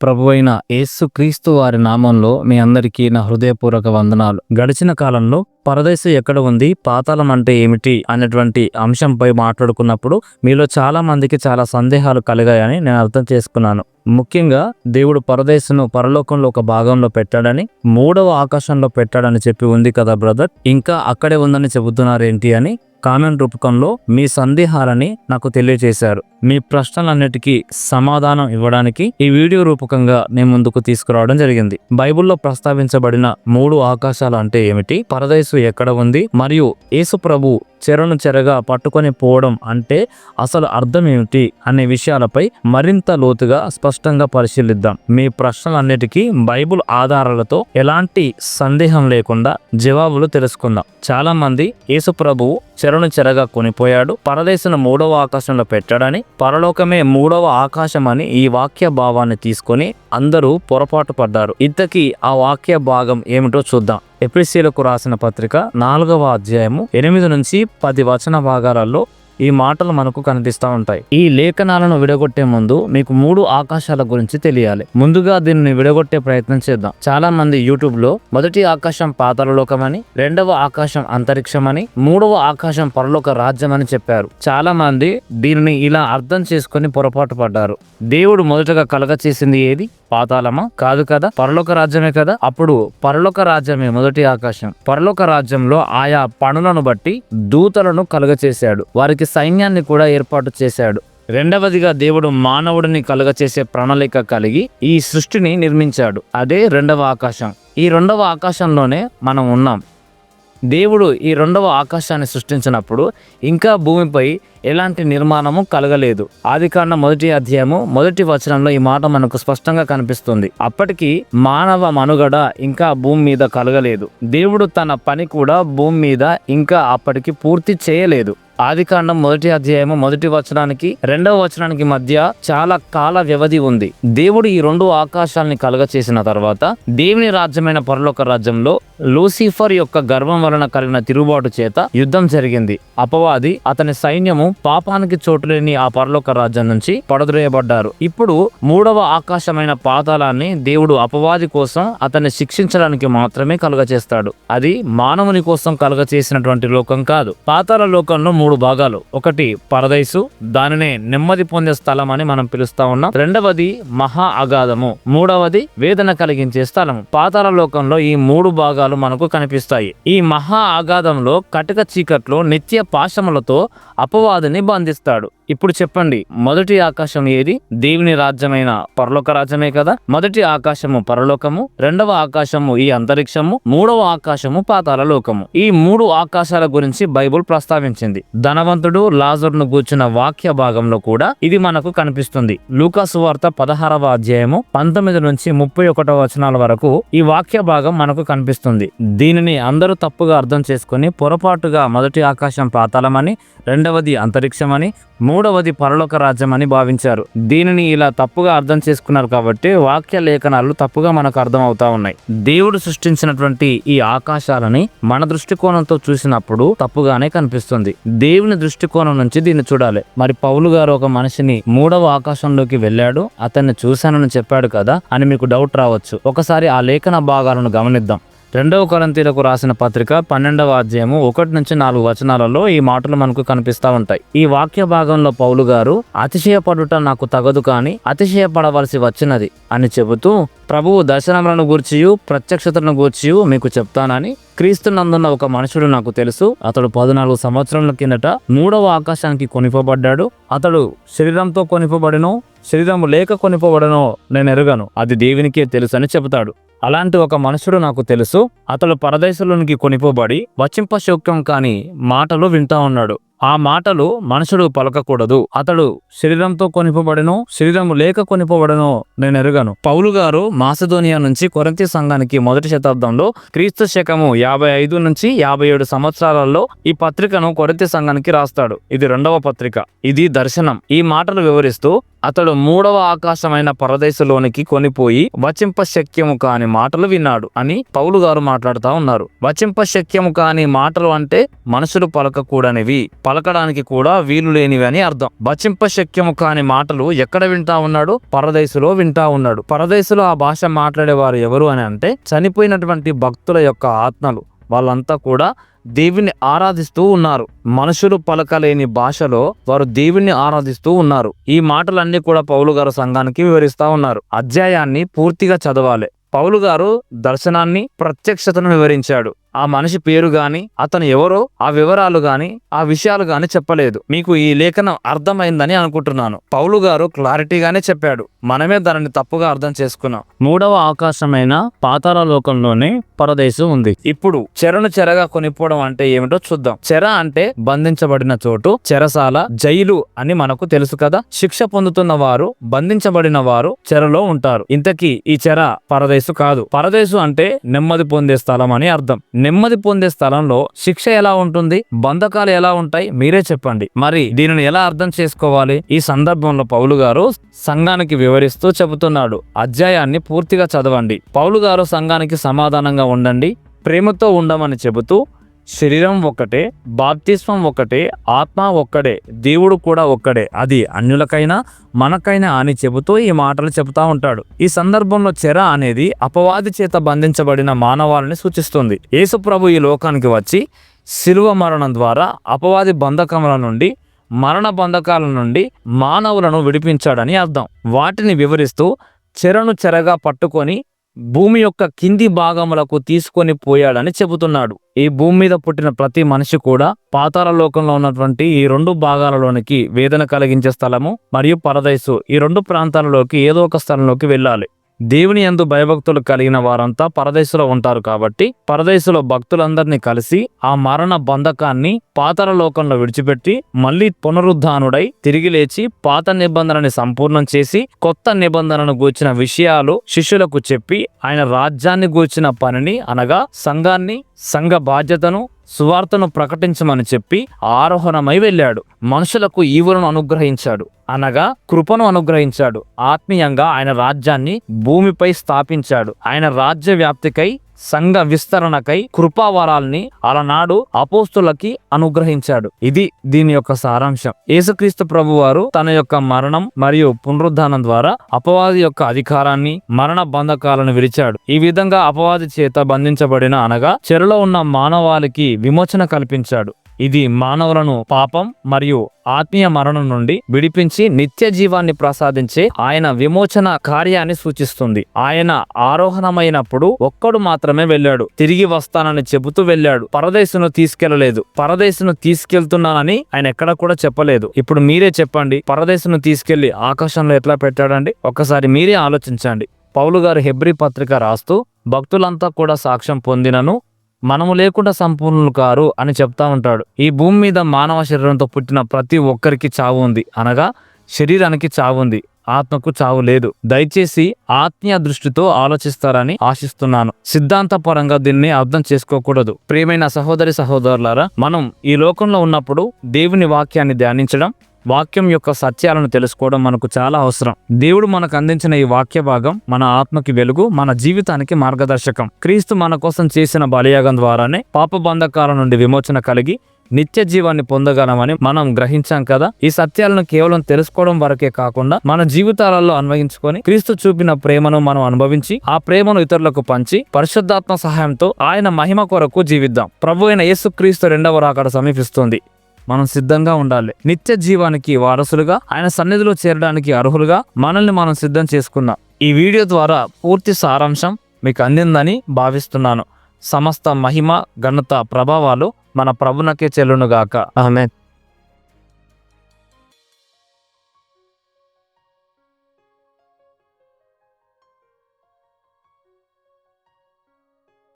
ప్రభు అయిన యేసు క్రీస్తు వారి నామంలో మీ అందరికీ నా హృదయపూర్వక వందనాలు. గడిచిన కాలంలో పరదేశం ఎక్కడ ఉంది పాతాళం అంటే ఏమిటి అనేటువంటి అంశంపై మాట్లాడుకున్నప్పుడు మీలో చాలా మందికి చాలా సందేహాలు కలిగాయని నేను అర్థం చేసుకున్నాను. ముఖ్యంగా దేవుడు పరదేశను పరలోకంలో ఒక భాగంలో పెట్టాడని మూడవ ఆకాశంలో పెట్టాడని చెప్పి ఉంది కదా బ్రదర్? ఇంకా అక్కడే ఉందని చెబుతున్నారేంటి అని కామెంట్ రూపకంలో మీ సందేహాలని నాకు తెలియజేశారు. మీ ప్రశ్నలన్నిటికీ సమాధానం ఇవ్వడానికి ఈ వీడియో రూపకంగా నేను ముందుకు తీసుకురావడం జరిగింది. బైబిల్లో ప్రస్తావించబడిన మూడు ఆకాశాలు అంటే ఏమిటి? పరదేశు ఎక్కడ ఉంది? మరియు యేసు ప్రభు చెరను చెరగా పట్టుకొని పోవడం అంటే అసలు అర్థం ఏమిటి అనే విషయాలపై మరింత లోతుగా స్పష్టంగా పరిశీలిద్దాం. మీ ప్రశ్నలన్నిటికీ బైబిల్ ఆధారాలతో ఎలాంటి సందేహం లేకుండా జవాబులు తెలుసుకుందాం. చాలా మంది యేసు ప్రభువు చెరను చెరగా కొనిపోయాడు. పరదేశను మూడవ ఆకాశంలో పెట్టాడని పరలోకమే మూడవ ఆకాశం అని ఈ వాక్య భావాన్ని తీసుకొని అందరూ పొరపాటు పడ్డారు. ఇంతకీ ఆ వాక్య భాగం ఏమిటో చూద్దాం. ఎపిసీలకు రాసిన పత్రిక నాలుగవ అధ్యాయము ఎనిమిది నుంచి పది వచన భాగాలలో ఈ మాటలు మనకు కనిపిస్తూ ఉంటాయి. ఈ లేఖనాలను విడగొట్టే ముందు మీకు మూడు ఆకాశాల గురించి తెలియాలి. ముందుగా దీనిని విడగొట్టే ప్రయత్నం చేద్దాం. చాలా మంది యూట్యూబ్లో మొదటి ఆకాశం పాతాళలోకమని రెండవ ఆకాశం అంతరిక్షమని మూడవ ఆకాశం పరలోక రాజ్యం అని చెప్పారు. చాలా మంది దీనిని ఇలా అర్థం చేసుకొని పొరపాటు పడ్డారు. దేవుడు మొదటగా కలగ చేసింది ఏది? పాతాళమా? కాదు కదా? పరలోక రాజ్యమే కదా? అప్పుడు పరలోక రాజ్యమే మొదటి ఆకాశం. పరలోక రాజ్యంలో ఆయా పనులను బట్టి దూతలను కలుగచేశాడు వారికి సైన్యాన్ని కూడా ఏర్పాటు చేశాడు. రెండవదిగా దేవుడు మానవుడిని కలుగచేసే ప్రణాళిక కలిగి ఈ సృష్టిని నిర్మించాడు. అదే రెండవ ఆకాశం. ఈ రెండవ ఆకాశంలోనే మనం ఉన్నాం. దేవుడు ఈ రెండవ ఆకాశాన్ని సృష్టించినప్పుడు ఇంకా భూమిపై ఎలాంటి నిర్మాణము కలగలేదు. ఆదికాండ మొదటి అధ్యాయము మొదటి వచనంలో ఈ మాట మనకు స్పష్టంగా కనిపిస్తుంది. అప్పటికి మానవ మనుగడ ఇంకా భూమి మీద కలగలేదు. దేవుడు తన పని కూడా భూమి మీద ఇంకా అప్పటికి పూర్తి చేయలేదు. ఆదికాండం మొదటి అధ్యాయము మొదటి వచనానికి రెండవ వచనానికి మధ్య చాలా కాల వ్యవధి ఉంది. దేవుడు ఈ రెండు ఆకాశాలని కలగ చేసిన తర్వాత దేవుని రాజ్యమైన పరలోక రాజ్యంలో లూసిఫర్ యొక్క గర్వం వలన కలిగిన తిరుగుబాటు చేత యుద్ధం జరిగింది. అపవాది అతని సైన్యము పాపానికి చోటులేని ఆ పరలోక రాజ్యం నుంచి పడద్రోయబడ్డారు. ఇప్పుడు మూడవ ఆకాశమైన పాతాళాన్ని దేవుడు అపవాది కోసం అతన్ని శిక్షించడానికి మాత్రమే కలుగ చేస్తాడు అది మానవుని కోసం కలుగ చేసినటువంటి లోకం కాదు. పాతాళ లోకంలో మూడు భాగాలు. ఒకటి పరదైసు దానినే నెమ్మది పొందే స్థలం అని మనం పిలుస్తా ఉన్నాం. రెండవది మహా అగాధము మూడవది వేదన కలిగించే స్థలము. పాతాల లోకంలో ఈ మూడు భాగాలు మనకు కనిపిస్తాయి. ఈ మహా అగాధంలో కటక చీకట్లో నిత్య పాశములతో అపవాదిని బంధిస్తాడు. ఇప్పుడు చెప్పండి మొదటి ఆకాశం ఏది? దేవుని రాజ్యమైన పరలోక రాజ్యమే కదా? మొదటి ఆకాశము పరలోకము రెండవ ఆకాశము ఈ అంతరిక్షము మూడవ ఆకాశము పాతాల లోకము. ఈ మూడు ఆకాశాల గురించి బైబుల్ ప్రస్తావించింది. ధనవంతుడు లాజర్ను గూర్చిన వాక్య భాగంలో కూడా ఇది మనకు కనిపిస్తుంది. లూకాసు వార్త పదహారవ అధ్యాయము పంతొమ్మిది నుంచి ముప్పై ఒకటవ వచనాల వరకు ఈ వాక్య భాగం మనకు కనిపిస్తుంది. దీనిని అందరూ తప్పుగా అర్థం చేసుకుని పొరపాటుగా మొదటి ఆకాశం పాతాళమని రెండవది అంతరిక్షమని మూడవది పరలోక రాజ్యం అని భావించారు. దీనిని ఇలా తప్పుగా అర్థం చేసుకున్నారు కాబట్టి వాక్య లేఖనాలు తప్పుగా మనకు అర్థం అవుతా ఉన్నాయి. దేవుడు సృష్టించినటువంటి ఈ ఆకాశాలని మన దృష్టికోణంతో చూసినప్పుడు తప్పుగానే కనిపిస్తుంది. దేవుని దృష్టికోణం నుంచి దీన్ని చూడాలి. మరి పౌలు గారు ఒక మనిషిని మూడవ ఆకాశంలోకి వెళ్ళాడు. అతన్ని చూశానని చెప్పాడు కదా అని మీకు డౌట్ రావచ్చు. ఒకసారి ఆ లేఖన భాగాలను గమనిద్దాం. రెండవ కొరంతీలకు రాసిన పత్రిక పన్నెండవ అధ్యాయము ఒకటి నుంచి నాలుగు వచనాలలో ఈ మాటలు మనకు కనిపిస్తా ఉంటాయి. ఈ వాక్య భాగంలో పౌలు గారు అతిశయపడుట నాకు తగదు కానీ అతిశయపడవలసి వచ్చినది అని చెబుతూ ప్రభువు దర్శనములను గూర్చియు ప్రత్యక్షతను గూర్చియు మీకు చెప్తానని క్రీస్తు నందున్న ఒక మనుషుడు నాకు తెలుసు. అతడు పద్నాలుగు సంవత్సరాల కిందట మూడవ ఆకాశానికి కొనిపబడ్డాడు. అతడు శరీరంతో కొనిపబడినో శరీరము లేక కొనిపోబడనో నేను ఎరుగను. అది దేవునికే తెలుసు అని చెబుతాడు. అలాంటి ఒక మనుషుడు నాకు తెలుసు. అతడు పరదేశంలోనికి కొనిపోబడి వచింపశోక్యం కాని మాటలు వింటా ఉన్నాడు. ఆ మాటలు మనుషుడు పలకకూడదు. అతడు శరీరంతో కొనిపోబడను శరీరము లేక కొనిపోబడను నేను ఎరుగను. పౌలు గారు మాసిదోనియా నుంచి కొరంతి సంఘానికి మొదటి శతాబ్దంలో క్రీస్తు శకము యాభై ఐదు నుంచి యాభై ఏడు సంవత్సరాలలో ఈ పత్రికను కొరంతి సంఘానికి రాస్తాడు. ఇది రెండవ పత్రిక. ఇది దర్శనం. ఈ మాటలు వివరిస్తూ అతడు మూడవ ఆకాశమైన పరదేశంలోనికి కొనిపోయి వచింప శక్యము కాని మాటలు విన్నాడు అని పౌలు గారు మాట్లాడుతూ ఉన్నారు. వచింప శక్యము కాని మాటలు అంటే మనుషులు పలకకూడనివి పలకడానికి కూడా వీలు లేనివి అని అర్థం. వచింప శక్యము కాని మాటలు ఎక్కడ వింటా ఉన్నాడు? పరదేశులో వింటా ఉన్నాడు. పరదేశులో ఆ భాష మాట్లాడేవారు ఎవరు అని అంటే చనిపోయినటువంటి భక్తుల యొక్క ఆత్మలు. వాళ్ళంతా కూడా దేవుని ఆరాధిస్తూ ఉన్నారు. మనుషులు పలకలేని భాషలో వారు దేవుణ్ణి ఆరాధిస్తూ ఉన్నారు. ఈ మాటలన్నీ కూడా పౌలు గారు సంఘానికి వివరిస్తూ ఉన్నారు. అధ్యాయాన్ని పూర్తిగా చదవాలి. పౌలు గారు దర్శనాన్ని ప్రత్యక్షతను వివరించాడు. ఆ మనిషి పేరు గాని అతను ఎవరో ఆ వివరాలు గాని ఆ విషయాలు గాని చెప్పలేదు. మీకు ఈ లేఖనం అర్థమైందని అనుకుంటున్నాను. పౌలు గారు క్లారిటీగానే చెప్పాడు. మనమే దానిని తప్పుగా అర్థం చేసుకున్నాం. మూడవ ఆకాశమైన పాతాళ లోకంలోనే పరదేశం ఉంది. ఇప్పుడు చెరను చెరగా కొనిపోవడం అంటే ఏమిటో చూద్దాం. చెర అంటే బంధించబడిన చోటు చెరసాల జైలు అని మనకు తెలుసు కదా? శిక్ష పొందుతున్న వారు బంధించబడిన వారు చెరలో ఉంటారు. ఇంతకీ ఈ చెర పరదేశు కాదు. పరదేశు అంటే నెమ్మది పొందే స్థలం అని అర్థం. నెమ్మది పొందే స్థలంలో శిక్ష ఎలా ఉంటుంది? బంధకాలు ఎలా ఉంటాయి? మీరే చెప్పండి. మరి దీనిని ఎలా అర్థం చేసుకోవాలి? ఈ సందర్భంలో పౌలు గారు సంఘానికి వివరిస్తూ చెబుతున్నాడు. అధ్యాయాన్ని పూర్తిగా చదవండి. పౌలు గారు సంఘానికి సమాధానంగా ఉండండి. ప్రేమతో ఉండమని చెబుతూ శరీరం ఒక్కటే బాప్తిస్వం ఒక్కటే ఆత్మ ఒక్కడే దేవుడు కూడా ఒక్కడే. అది అన్యులకైనా మనకైనా అని చెబుతూ ఈ మాటలు చెబుతా ఉంటాడు. ఈ సందర్భంలో చెర అనేది అపవాది చేత బంధించబడిన మానవాళిని సూచిస్తుంది. యేసుప్రభు ఈ లోకానికి వచ్చి శిలువ మరణం ద్వారా అపవాది బంధకముల నుండి మరణ బంధకాల నుండి మానవులను విడిపించాడని అర్థం. వాటిని వివరిస్తూ చెరను చెరగా పట్టుకొని భూమి యొక్క కింది భాగములకు తీసుకొని పోయాడని చెబుతున్నాడు. ఈ భూమి మీద పుట్టిన ప్రతి మనిషి కూడా పాతాల లోకంలో ఉన్నటువంటి ఈ రెండు భాగాలలోనికి వేదన కలిగించే స్థలము మరియు పరదైసు ఈ రెండు ప్రాంతాలలోకి ఏదో ఒక స్థలంలోకి వెళ్ళాలి. దేవుని యందు భయభక్తులు కలిగిన వారంతా పరదేశంలో ఉంటారు కాబట్టి పరదేశంలో భక్తులందరినీ కలిసి ఆ మరణ బంధకాన్ని పాతర లోకంలో విడిచిపెట్టి మళ్ళీ పునరుద్ధానుడై తిరిగి లేచి పాత నిబంధనని సంపూర్ణం చేసి కొత్త నిబంధనను గూర్చిన విషయాలు శిష్యులకు చెప్పి ఆయన రాజ్యాన్ని గూర్చిన పనిని అనగా సంఘాన్ని సంఘ బాధ్యతను సువార్తను ప్రకటించమని చెప్పి ఆరోహణమై వెళ్ళాడు. మనుషులకు ఈవులను అనుగ్రహించాడు. అనగా కృపను అనుగ్రహించాడు. ఆత్మీయంగా ఆయన రాజ్యాన్ని భూమిపై స్థాపించాడు. ఆయన రాజ్య వ్యాప్తికై సంఘ విస్తరణకై కృపావరాల్ని అలనాడు అపోస్తులకి అనుగ్రహించాడు. ఇది దీని యొక్క సారాంశం. యేసుక్రీస్తు ప్రభువారు తన యొక్క మరణం మరియు పునరుద్ధానం ద్వారా అపవాది యొక్క అధికారాన్ని మరణ బంధకాలను విరిచాడు. ఈ విధంగా అపవాది చేత బంధించబడిన అనగా చెరలో ఉన్న మానవాళికి విమోచన కల్పించాడు. ఇది మానవులను పాపం మరియు ఆత్మీయ మరణం నుండి విడిపించి నిత్య జీవాన్ని ప్రసాదించే ఆయన విమోచన కార్యాన్ని సూచిస్తుంది. ఆయన ఆరోహణమైనప్పుడు ఒక్కడు మాత్రమే వెళ్ళాడు. తిరిగి వస్తానని చెబుతూ వెళ్ళాడు. పరదేశును తీసుకెళ్ళలేదు. పరదేశును తీసుకెళ్తున్నానని ఆయన ఎక్కడ కూడా చెప్పలేదు. ఇప్పుడు మీరే చెప్పండి పరదేశును తీసుకెళ్ళి ఆకాశంలో ఎట్లా పెట్టాడండి? ఒక్కసారి మీరే ఆలోచించండి. పౌలు గారు హెబ్రి పత్రిక రాస్తూ భక్తులంతా కూడా సాక్ష్యం పొందినను మనము లేకుండా సంపూర్ణులు కారు అని చెప్తా ఉంటాడు. ఈ భూమి మీద మానవ శరీరంతో పుట్టిన ప్రతి ఒక్కరికి చావు ఉంది. అనగా శరీరానికి చావు ఉంది. ఆత్మకు చావు లేదు. దయచేసి ఆత్మీయ దృష్టితో ఆలోచిస్తారని ఆశిస్తున్నాను. సిద్ధాంతపరంగా దీన్ని అర్థం చేసుకోకూడదు. ప్రియమైన సహోదరి సహోదరులారా మనం ఈ లోకంలో ఉన్నప్పుడు దేవుని వాక్యాన్ని ధ్యానించడం వాక్యం యొక్క సత్యాలను తెలుసుకోవడం మనకు చాలా అవసరం. దేవుడు మనకు అందించిన ఈ వాక్య భాగం మన ఆత్మకి వెలుగు మన జీవితానికి మార్గదర్శకం. క్రీస్తు మన కోసం చేసిన బలియాగం ద్వారానే పాప బంధకాల నుండి విమోచన కలిగి నిత్య జీవాన్ని పొందగలమని మనం గ్రహించాం కదా. ఈ సత్యాలను కేవలం తెలుసుకోవడం వరకే కాకుండా మన జీవితాలలో అన్వయించుకొని క్రీస్తు చూపిన ప్రేమను మనం అనుభవించి ఆ ప్రేమను ఇతరులకు పంచి పరిశుద్ధాత్మ సహాయంతో ఆయన మహిమ కొరకు జీవిద్దాం. ప్రభు అయిన యేసు క్రీస్తు రెండవ రాకడ సమీపిస్తుంది. మనం సిద్ధంగా ఉండాలి. నిత్య జీవానికి వారసులుగా ఆయన సన్నిధిలో చేరడానికి అర్హులుగా మనల్ని మనం సిద్ధం చేసుకున్నాం ఈ వీడియో ద్వారా పూర్తి సారాంశం మీకు అందిందని భావిస్తున్నాను. సమస్త మహిమ ఘనత ప్రభావాలు మన ప్రభునకే చెల్లునుగాక. ఆమె